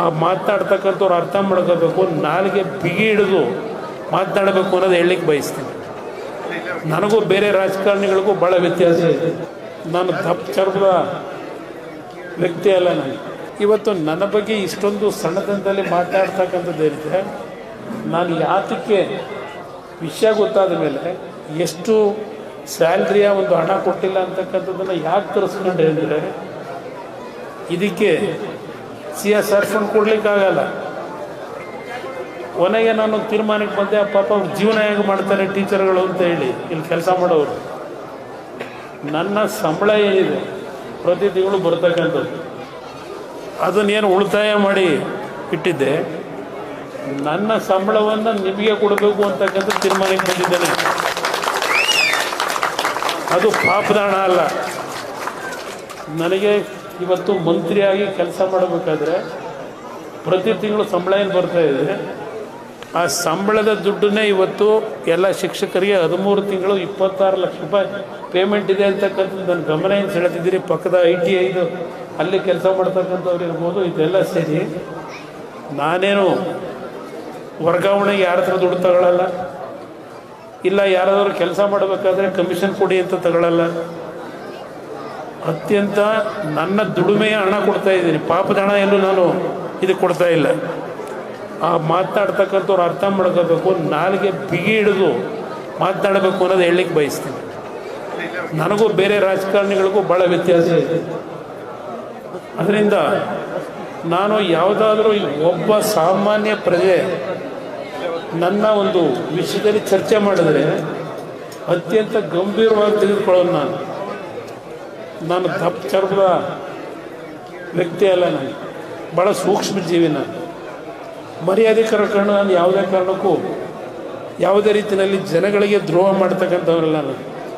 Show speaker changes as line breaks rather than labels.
ಆ ಮಾತನಾಡ್ತಕ್ಕಂಥವ್ರು ಅರ್ಥ ಮಾಡ್ಕೋಬೇಕು, ನಾಲಿಗೆ ಬಿಗಿ ಹಿಡಿದು ಮಾತನಾಡಬೇಕು ಅನ್ನೋದು ಹೇಳಲಿಕ್ಕೆ ಬಯಸ್ತೀನಿ. ನನಗೂ ಬೇರೆ ರಾಜಕಾರಣಿಗಳಿಗೂ ಭಾಳ ವ್ಯತ್ಯಾಸ ಇದೆ. ನಾನು ದಪ್ಪ ಚರ್ಮದ ವ್ಯಕ್ತಿ ಅಲ್ಲ ನಾನು. ಇವತ್ತು ನನ್ನ ಬಗ್ಗೆ ಇಷ್ಟೊಂದು ಸಣ್ಣದಂತಲ್ಲಿ ಮಾತಾಡ್ತಕ್ಕಂಥದ್ದು ಏನಿದೆ, ನಾನು ಯಾತಕ್ಕೆ ವಿಷಯ ಗೊತ್ತಾದ ಮೇಲೆ ಎಷ್ಟು ಸ್ಯಾಲ್ರಿಯ ಒಂದು ಹಣ ಕೊಟ್ಟಿಲ್ಲ ಅಂತಕ್ಕಂಥದ್ದನ್ನು ಯಾಕೆ ತರಿಸ್ಕೊಂಡು ಅಂದರೆ ಇದಕ್ಕೆ ಸಿ ಎಸ್ ಆರ್ ಕೊಡ್ಲಿಕ್ಕಾಗಲ್ಲ ಕೊನೆಗೆ ನಾನು ತೀರ್ಮಾನಕ್ಕೆ ಬಂದೆ ಪಾಪ ಜೀವನ ಹೇಗೆ ಮಾಡ್ತಾರೆ ಟೀಚರ್ಗಳು ಅಂತ ಹೇಳಿ, ಇಲ್ಲಿ ಕೆಲಸ ಮಾಡೋರು. ನನ್ನ ಸಂಬಳ ಏನಿದೆ, ಪ್ರತಿ ತಿಂಗಳು ಬರ್ತಕ್ಕಂಥದ್ದು. ಅದನ್ನೇನು ಉಳಿತಾಯ ಮಾಡಿ ಇಟ್ಟಿದ್ದೆ. ನನ್ನ ಸಂಬಳವನ್ನು ನಿಮಗೆ ಕೊಡಬೇಕು ಅಂತಕ್ಕಂಥ ತೀರ್ಮಾನಕ್ಕೆ ಬಂದಿದ್ದೇನೆ. ಅದು ಪಾಪದಾಣ ಅಲ್ಲ. ನನಗೆ ಇವತ್ತು ಮಂತ್ರಿಯಾಗಿ ಕೆಲಸ ಮಾಡಬೇಕಾದ್ರೆ ಪ್ರತಿ ತಿಂಗಳು ಸಂಬಳ ಏನು ಬರ್ತಾ ಇದೆ? ಆ ಸಂಬಳದ ದುಡ್ಡನ್ನೇ ಇವತ್ತು ಎಲ್ಲ ಶಿಕ್ಷಕರಿಗೆ ಹದಿಮೂರು ತಿಂಗಳು ಇಪ್ಪತ್ತಾರು ಲಕ್ಷ ರೂಪಾಯಿ ಪೇಮೆಂಟ್ ಇದೆ ಅಂತಕ್ಕಂಥದ್ದು ನನ್ನ ಗಮನ ಏನು ಸೆಳೆದಿದ್ದೀರಿ? ಪಕ್ಕದ ಐ ಟಿ ಐದು, ಅಲ್ಲಿ ಕೆಲಸ ಮಾಡ್ತಕ್ಕಂಥವ್ರು ಇರ್ಬೋದು, ಇದೆಲ್ಲ ಸೇರಿ ನಾನೇನು ವರ್ಗಾವಣೆಗೆ ಯಾರ ಹತ್ರ ದುಡ್ಡು ತಗೊಳ್ಳಲ್ಲ ಇಲ್ಲ ಯಾರಾದರೂ ಕೆಲಸ ಮಾಡಬೇಕಾದ್ರೆ ಕಮಿಷನ್ ಕೊಡಿ ಅಂತ ತಗೊಳ್ಳಲ್ಲ ಅತ್ಯಂತ ನನ್ನ ದುಡಿಮೆಯ ಹಣ ಕೊಡ್ತಾ ಇದ್ದೀನಿ. ಪಾಪದ ಹಣ ಎಲ್ಲೂ ನಾನು ಇದು ಕೊಡ್ತಾ ಇಲ್ಲ. ಆ ಮಾತಾಡ್ತಕ್ಕಂಥವ್ರು ಅರ್ಥ ಮಾಡ್ಕೋಬೇಕು, ನಾಲಿಗೆ ಬಿಗಿ ಹಿಡಿದು ಮಾತಾಡಬೇಕು ಅನ್ನೋದು ಹೇಳಲಿಕ್ಕೆ ಬಯಸ್ತೀನಿ. ನನಗೂ ಬೇರೆ ರಾಜಕಾರಣಿಗಳಿಗೂ ಭಾಳ ವ್ಯತ್ಯಾಸ ಇದೆ. ಅದರಿಂದ ನಾನು ಯಾವುದಾದ್ರೂ ಒಬ್ಬ ಸಾಮಾನ್ಯ ಪ್ರಜೆ ನನ್ನ ಒಂದು ವಿಷಯದಲ್ಲಿ ಚರ್ಚೆ ಮಾಡಿದ್ರೆ ಅತ್ಯಂತ ಗಂಭೀರವಾಗಿ ತೆಗೆದುಕೊಳ್ಳೋದು ನಾನು. ನಾನು ದಪ್ಪ ಚರ್ಮದ ವ್ಯಕ್ತಿ ಅಲ್ಲ ನಾನು. ಭಾಳ ಸೂಕ್ಷ್ಮ ಜೀವಿ ನಾನು. ಮರ್ಯಾದೆ ಕಾರಣ ನಾನು ಯಾವುದೇ ಕಾರಣಕ್ಕೂ ಯಾವುದೇ ರೀತಿಯಲ್ಲಿ ಜನಗಳಿಗೆ ದ್ರೋಹ ಮಾಡ್ತಕ್ಕಂಥವ್ರಲ್ಲ ನಾನು.